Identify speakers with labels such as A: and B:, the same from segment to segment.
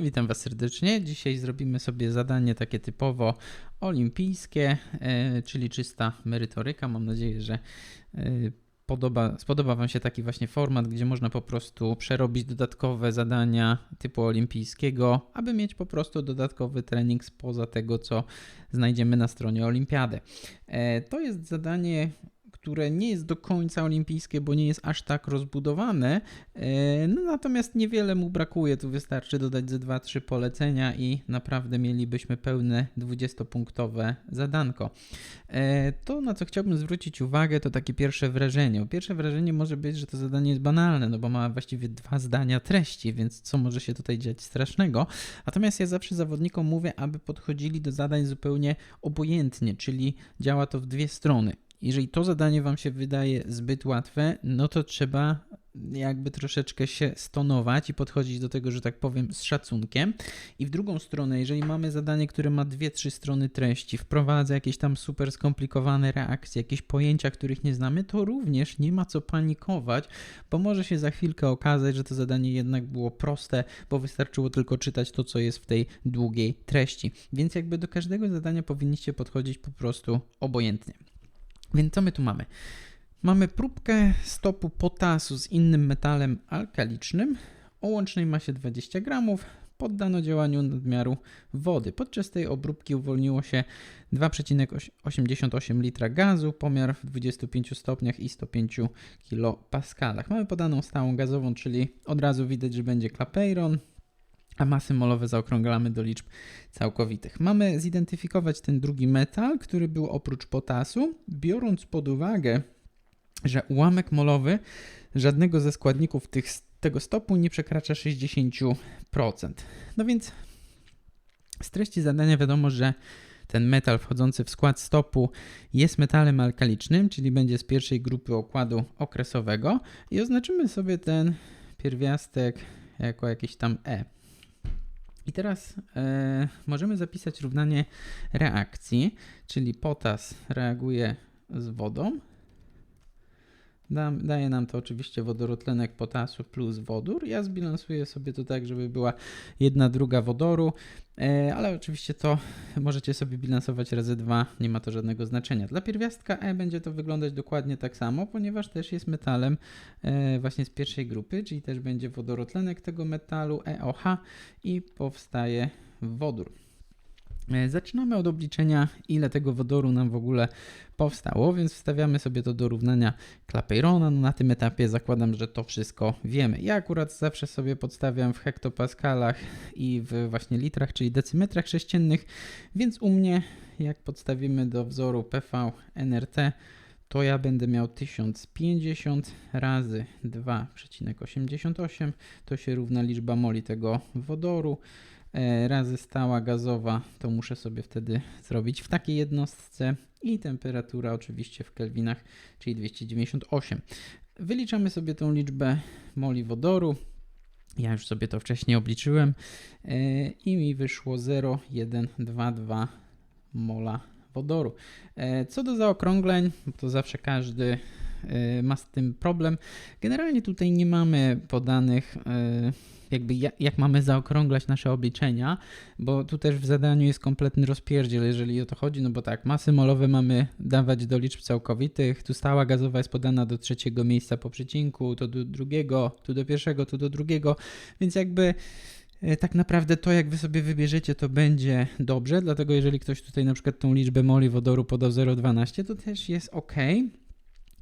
A: Witam Was serdecznie. Dzisiaj zrobimy sobie zadanie takie typowo olimpijskie, e, czyli czysta merytoryka. Mam nadzieję, że e, podoba, spodoba Wam się taki właśnie format, gdzie można po prostu przerobić dodatkowe zadania typu olimpijskiego, aby mieć po prostu dodatkowy trening spoza tego, co znajdziemy na stronie olimpiady. E, to jest zadanie które nie jest do końca olimpijskie, bo nie jest aż tak rozbudowane. E, no, natomiast niewiele mu brakuje. Tu wystarczy dodać ze 2-3 polecenia i naprawdę mielibyśmy pełne 20-punktowe zadanko. E, to, na co chciałbym zwrócić uwagę, to takie pierwsze wrażenie. Pierwsze wrażenie może być, że to zadanie jest banalne, no bo ma właściwie dwa zdania treści, więc co może się tutaj dziać strasznego. Natomiast ja zawsze zawodnikom mówię, aby podchodzili do zadań zupełnie obojętnie, czyli działa to w dwie strony. Jeżeli to zadanie Wam się wydaje zbyt łatwe, no to trzeba jakby troszeczkę się stonować i podchodzić do tego, że tak powiem, z szacunkiem. I w drugą stronę, jeżeli mamy zadanie, które ma dwie, trzy strony treści, wprowadza jakieś tam super skomplikowane reakcje, jakieś pojęcia, których nie znamy, to również nie ma co panikować, bo może się za chwilkę okazać, że to zadanie jednak było proste, bo wystarczyło tylko czytać to, co jest w tej długiej treści. Więc jakby do każdego zadania powinniście podchodzić po prostu obojętnie. Więc co my tu mamy? Mamy próbkę stopu potasu z innym metalem alkalicznym o łącznej masie 20 gramów. Poddano działaniu nadmiaru wody. Podczas tej obróbki uwolniło się 2,88 litra gazu, pomiar w 25 stopniach i 105 kilopaskalach. Mamy podaną stałą gazową, czyli od razu widać, że będzie klapeiron, a masy molowe zaokrąglamy do liczb całkowitych. Mamy zidentyfikować ten drugi metal, który był oprócz potasu, biorąc pod uwagę, że ułamek molowy żadnego ze składników tych, tego stopu nie przekracza 60%. No więc z treści zadania wiadomo, że ten metal wchodzący w skład stopu jest metalem alkalicznym, czyli będzie z pierwszej grupy okładu okresowego i oznaczymy sobie ten pierwiastek jako jakiś tam E. I teraz e, możemy zapisać równanie reakcji, czyli potas reaguje z wodą. Da, daje nam to oczywiście wodorotlenek potasu plus wodór. Ja zbilansuję sobie to tak, żeby była jedna druga wodoru, e, ale oczywiście to możecie sobie bilansować razy dwa, nie ma to żadnego znaczenia. Dla pierwiastka E będzie to wyglądać dokładnie tak samo, ponieważ też jest metalem e, właśnie z pierwszej grupy, czyli też będzie wodorotlenek tego metalu EOH i powstaje wodór. E, zaczynamy od obliczenia, ile tego wodoru nam w ogóle powstało, więc wstawiamy sobie to do równania Clapeyrona. No na tym etapie zakładam, że to wszystko wiemy. Ja akurat zawsze sobie podstawiam w hektopaskalach i w właśnie litrach, czyli decymetrach sześciennych, więc u mnie, jak podstawimy do wzoru PV NRT, to ja będę miał 1050 razy 2,88, to się równa liczba moli tego wodoru. E, razy stała gazowa, to muszę sobie wtedy zrobić w takiej jednostce i temperatura oczywiście w kelwinach, czyli 298. Wyliczamy sobie tą liczbę moli wodoru. Ja już sobie to wcześniej obliczyłem e, i mi wyszło 0,122 mola wodoru. E, co do zaokrągleń, to zawsze każdy ma z tym problem. Generalnie tutaj nie mamy podanych jakby jak, jak, mamy zaokrąglać nasze obliczenia, bo tu też w zadaniu jest kompletny rozpierdziel, jeżeli o to chodzi, no bo tak, masy molowe mamy dawać do liczb całkowitych, tu stała gazowa jest podana do trzeciego miejsca po przecinku, to do drugiego, tu do pierwszego, tu do drugiego, więc jakby e, tak naprawdę to, jak wy sobie wybierzecie, to będzie dobrze, dlatego jeżeli ktoś tutaj na przykład tą liczbę moli wodoru podał 0,12, to też jest ok,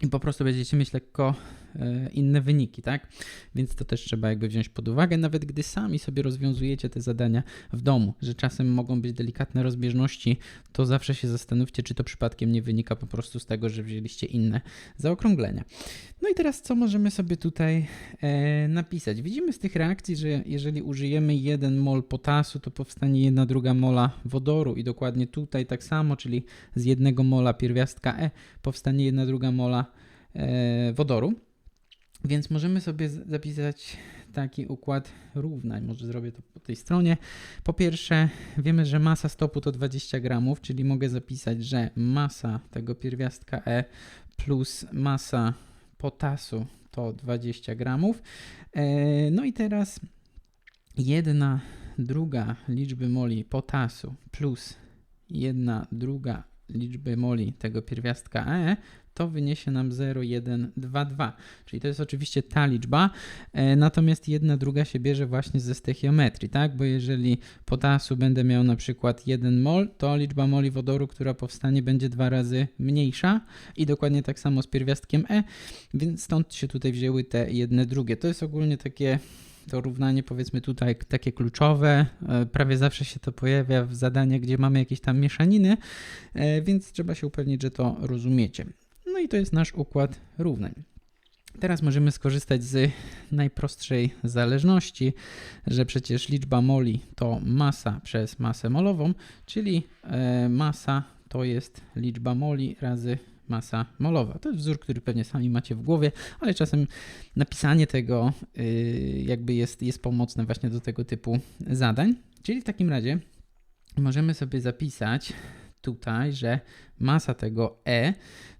A: i po prostu będziecie mieć lekko e, inne wyniki, tak? Więc to też trzeba jakby wziąć pod uwagę, nawet gdy sami sobie rozwiązujecie te zadania w domu, że czasem mogą być delikatne rozbieżności, to zawsze się zastanówcie, czy to przypadkiem nie wynika po prostu z tego, że wzięliście inne zaokrąglenia. No i teraz co możemy sobie tutaj e, napisać? Widzimy z tych reakcji, że jeżeli użyjemy 1 mol potasu, to powstanie jedna druga mola wodoru i dokładnie tutaj tak samo, czyli z jednego mola pierwiastka E powstanie jedna druga mola wodoru. Więc możemy sobie zapisać taki układ równań. Może zrobię to po tej stronie. Po pierwsze, wiemy, że masa stopu to 20 gramów, czyli mogę zapisać, że masa tego pierwiastka E plus masa potasu to 20 gramów. E, no i teraz jedna druga liczby moli potasu plus 1 druga liczby moli tego pierwiastka E, to wyniesie nam 0,122. Czyli to jest oczywiście ta liczba, e, natomiast jedna druga się bierze właśnie ze stechiometrii, tak? Bo jeżeli potasu będę miał na przykład 1 mol, to liczba moli wodoru, która powstanie, będzie dwa razy mniejsza i dokładnie tak samo z pierwiastkiem E, więc stąd się tutaj wzięły te jedne drugie. To jest ogólnie takie to równanie powiedzmy tutaj takie kluczowe, e, prawie zawsze się to pojawia w zadaniach, gdzie mamy jakieś tam mieszaniny, e, więc trzeba się upewnić, że to rozumiecie. No i to jest nasz układ równań. Teraz możemy skorzystać z najprostszej zależności, że przecież liczba moli to masa przez masę molową, czyli e, masa to jest liczba moli razy masa molowa. To jest wzór, który pewnie sami macie w głowie, ale czasem napisanie tego y, jakby jest, jest pomocne właśnie do tego typu zadań. Czyli w takim razie możemy sobie zapisać tutaj, że masa tego E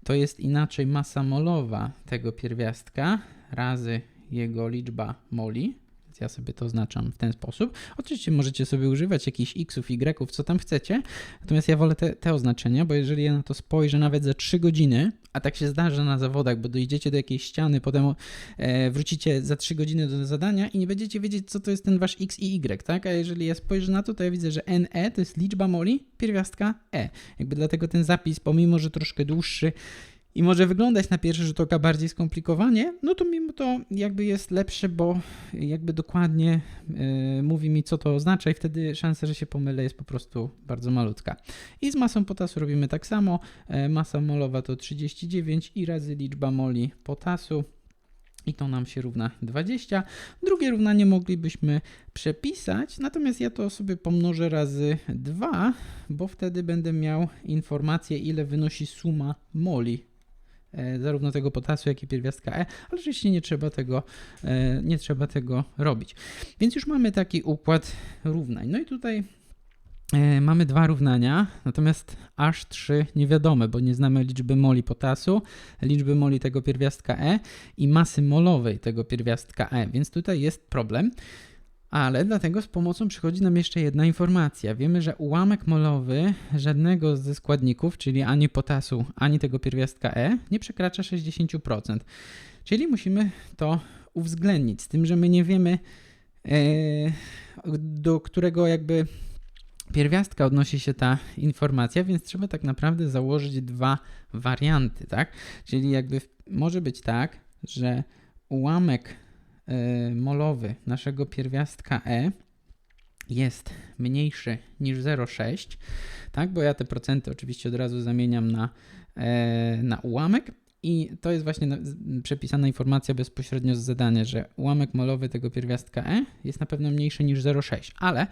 A: to jest inaczej masa molowa tego pierwiastka razy jego liczba moli, ja sobie to oznaczam w ten sposób. Oczywiście możecie sobie używać jakichś xów, y'ów, co tam chcecie, natomiast ja wolę te, te oznaczenia, bo jeżeli ja na to spojrzę nawet za 3 godziny, a tak się zdarza na zawodach, bo dojdziecie do jakiejś ściany, potem e, wrócicie za 3 godziny do zadania i nie będziecie wiedzieć, co to jest ten wasz x i y, tak? A jeżeli ja spojrzę na to, to ja widzę, że NE to jest liczba moli, pierwiastka E. Jakby dlatego ten zapis, pomimo, że troszkę dłuższy, i może wyglądać na pierwszy rzut oka bardziej skomplikowanie, no to mimo to jakby jest lepsze, bo jakby dokładnie y, mówi mi, co to oznacza i wtedy szansa, że się pomylę jest po prostu bardzo malutka. I z masą potasu robimy tak samo. Y, masa molowa to 39 i razy liczba moli potasu i to nam się równa 20. Drugie równanie moglibyśmy przepisać, natomiast ja to sobie pomnożę razy 2, bo wtedy będę miał informację, ile wynosi suma moli zarówno tego potasu, jak i pierwiastka E, ale oczywiście nie trzeba tego, e, nie trzeba tego robić. Więc już mamy taki układ równań. No i tutaj e, mamy dwa równania, natomiast aż trzy niewiadome, bo nie znamy liczby moli potasu, liczby moli tego pierwiastka E i masy molowej tego pierwiastka E, więc tutaj jest problem. Ale dlatego z pomocą przychodzi nam jeszcze jedna informacja. Wiemy, że ułamek molowy żadnego ze składników, czyli ani potasu, ani tego pierwiastka E, nie przekracza 60%. Czyli musimy to uwzględnić, z tym, że my nie wiemy, e, do którego jakby pierwiastka odnosi się ta informacja, więc trzeba tak naprawdę założyć dwa warianty, tak? Czyli jakby może być tak, że ułamek molowy naszego pierwiastka E jest mniejszy niż 0,6, tak, bo ja te procenty oczywiście od razu zamieniam na, e, na ułamek i to jest właśnie przepisana informacja bezpośrednio z zadania, że ułamek molowy tego pierwiastka E jest na pewno mniejszy niż 0,6, ale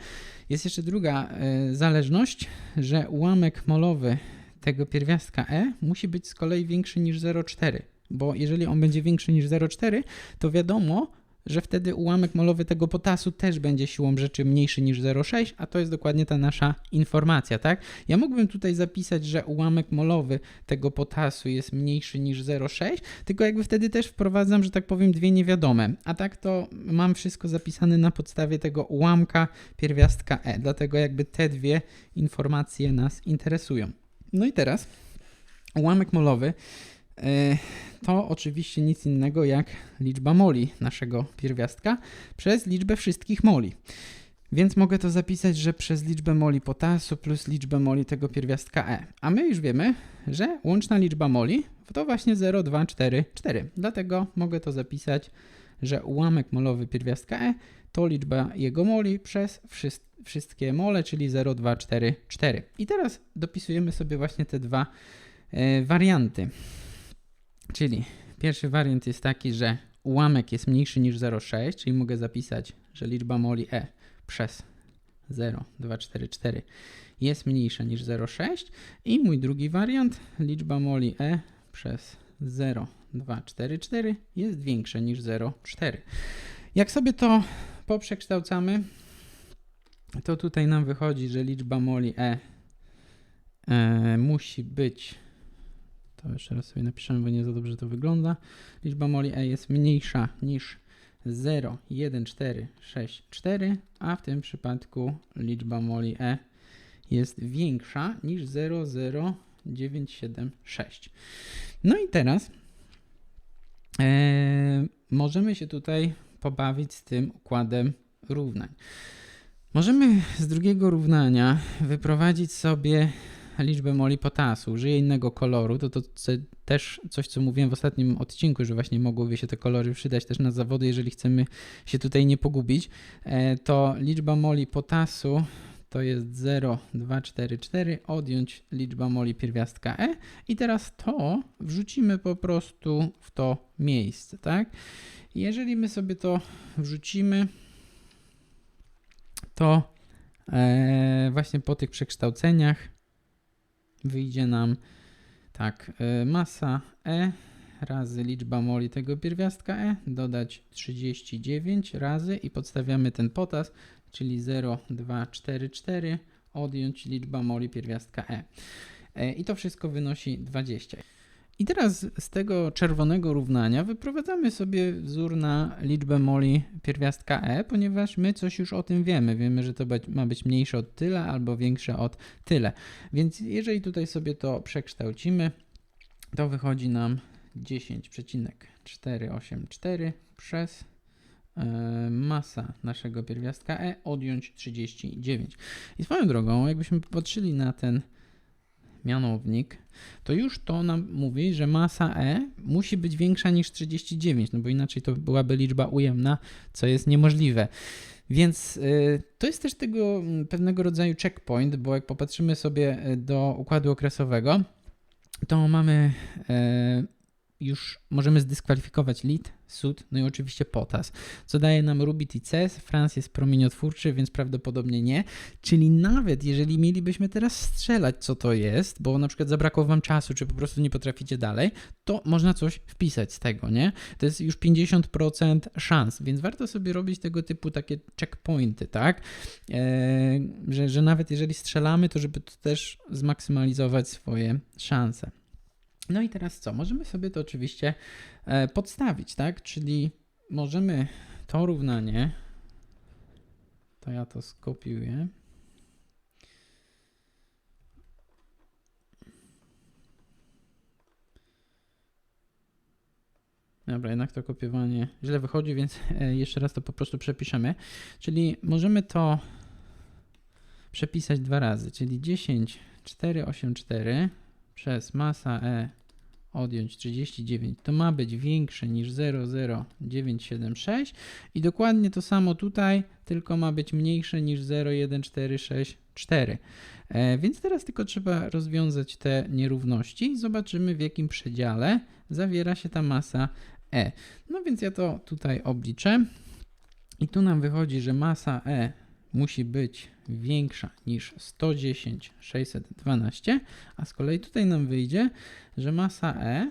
A: jest jeszcze druga e, zależność, że ułamek molowy tego pierwiastka E musi być z kolei większy niż 0,4, bo jeżeli on będzie większy niż 0,4, to wiadomo, że wtedy ułamek molowy tego potasu też będzie siłą rzeczy mniejszy niż 0,6, a to jest dokładnie ta nasza informacja, tak? Ja mógłbym tutaj zapisać, że ułamek molowy tego potasu jest mniejszy niż 0,6, tylko jakby wtedy też wprowadzam, że tak powiem, dwie niewiadome, a tak to mam wszystko zapisane na podstawie tego ułamka pierwiastka E, dlatego jakby te dwie informacje nas interesują. No i teraz ułamek molowy to oczywiście nic innego jak liczba moli naszego pierwiastka przez liczbę wszystkich moli. Więc mogę to zapisać, że przez liczbę moli potasu plus liczbę moli tego pierwiastka E. A my już wiemy, że łączna liczba moli to właśnie 0, 2, 4, 4. Dlatego mogę to zapisać, że ułamek molowy pierwiastka E to liczba jego moli przez wszystkie mole, czyli 0, 2, 4, 4. I teraz dopisujemy sobie właśnie te dwa e, warianty. Czyli pierwszy wariant jest taki, że ułamek jest mniejszy niż 0,6, czyli mogę zapisać, że liczba moli E przez 0,244 jest mniejsza niż 0,6 i mój drugi wariant, liczba moli E przez 0,244 jest większa niż 0,4. Jak sobie to poprzekształcamy, to tutaj nam wychodzi, że liczba moli E, e musi być to jeszcze raz sobie napiszemy, bo nie za dobrze to wygląda. Liczba moli E jest mniejsza niż 0, 1, 4, 6, 4, a w tym przypadku liczba moli E jest większa niż 0, 0, 9, 7, 6. No i teraz e, możemy się tutaj pobawić z tym układem równań. Możemy z drugiego równania wyprowadzić sobie liczbę moli potasu. Użyję innego koloru, to to też coś, co mówiłem w ostatnim odcinku, że właśnie mogłyby się te kolory przydać też na zawody, jeżeli chcemy się tutaj nie pogubić. E, To liczba moli potasu to jest 0, 2, 4, 4, odjąć liczba moli pierwiastka E i teraz to wrzucimy po prostu w to miejsce, tak? Jeżeli my sobie to wrzucimy, to e, właśnie po tych przekształceniach wyjdzie nam tak, e, masa E razy liczba moli tego pierwiastka E, dodać 39 razy i podstawiamy ten potas, czyli 0, 2, 4, 4, odjąć liczba moli pierwiastka E. E, I to wszystko wynosi 20. I teraz z tego czerwonego równania wyprowadzamy sobie wzór na liczbę moli pierwiastka E, ponieważ my coś już o tym wiemy. Wiemy, że to ma być mniejsze od tyle albo większe od tyle. Więc jeżeli tutaj sobie to przekształcimy, to wychodzi nam 10,484 przez e, masa naszego pierwiastka E odjąć 39. I swoją drogą, jakbyśmy patrzyli na ten mianownik, to już to nam mówi, że masa E musi być większa niż 39, no bo inaczej to byłaby liczba ujemna, co jest niemożliwe. Więc y, to jest też tego mm, pewnego rodzaju checkpoint, bo jak popatrzymy sobie y, do układu okresowego, to mamy e, już możemy zdyskwalifikować lit, sód, no i oczywiście potas, co daje nam rubit i ces. Franc jest promieniotwórczy, więc prawdopodobnie nie. Czyli nawet jeżeli mielibyśmy teraz strzelać, co to jest, bo na przykład zabrakło wam czasu, czy po prostu nie potraficie dalej, to można coś wpisać z tego, nie? To jest już 50% szans, więc warto sobie robić tego typu takie checkpointy, tak? E, że, że nawet jeżeli strzelamy, to żeby to też zmaksymalizować swoje szanse. No i teraz co? Możemy sobie to oczywiście e, podstawić, tak? Czyli możemy to równanie, to ja to skopiuję. Dobra, jednak to kopiowanie źle wychodzi, więc e, jeszcze raz to po prostu przepiszemy. Czyli możemy to przepisać dwa razy, czyli 10, 4, 8, 4 przez masa E odjąć 39 to ma być większe niż 00976 i dokładnie to samo tutaj, tylko ma być mniejsze niż 01464. E, więc teraz tylko trzeba rozwiązać te nierówności i zobaczymy w jakim przedziale zawiera się ta masa E. No więc ja to tutaj obliczę i tu nam wychodzi, że masa E musi być większa niż 110 612, a z kolei tutaj nam wyjdzie, że masa E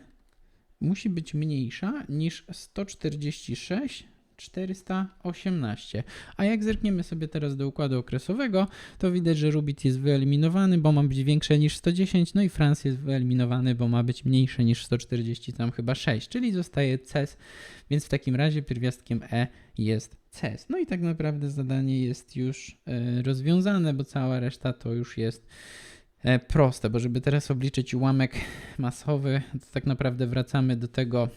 A: musi być mniejsza niż 146 418. A jak zerkniemy sobie teraz do układu okresowego, to widać, że Rubit jest wyeliminowany, bo ma być większe niż 110, no i Franc jest wyeliminowany, bo ma być mniejsze niż 140, tam chyba 6, czyli zostaje CES, więc w takim razie pierwiastkiem E jest CES. No i tak naprawdę zadanie jest już e, rozwiązane, bo cała reszta to już jest e, proste, bo żeby teraz obliczyć ułamek masowy, to tak naprawdę wracamy do tego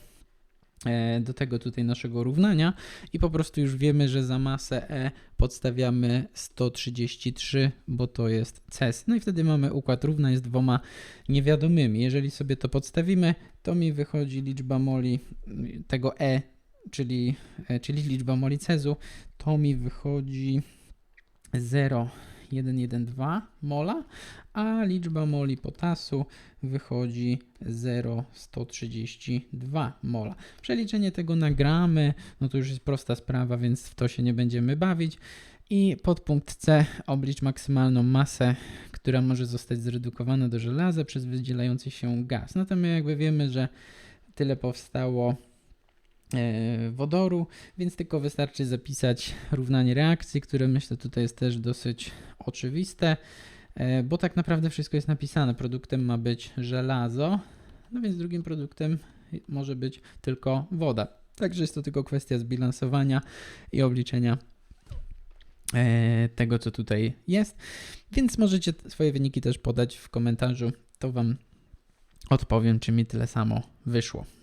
A: do tego tutaj naszego równania i po prostu już wiemy, że za masę E podstawiamy 133, bo to jest CES. No i wtedy mamy układ równań z dwoma niewiadomymi. Jeżeli sobie to podstawimy, to mi wychodzi liczba moli tego E, czyli, e, czyli liczba moli cezu, to mi wychodzi 0,112 mola, a liczba moli potasu wychodzi 0,132 mola. Przeliczenie tego na gramy, no to już jest prosta sprawa, więc w to się nie będziemy bawić. I podpunkt C oblicz maksymalną masę, która może zostać zredukowana do żelaza przez wydzielający się gaz. No to my jakby wiemy, że tyle powstało wodoru, więc tylko wystarczy zapisać równanie reakcji, które myślę tutaj jest też dosyć oczywiste, e, bo tak naprawdę wszystko jest napisane. Produktem ma być żelazo, no więc drugim produktem może być tylko woda. Także jest to tylko kwestia zbilansowania i obliczenia e, tego, co tutaj jest. Więc możecie swoje wyniki też podać w komentarzu. To Wam odpowiem, czy mi tyle samo wyszło.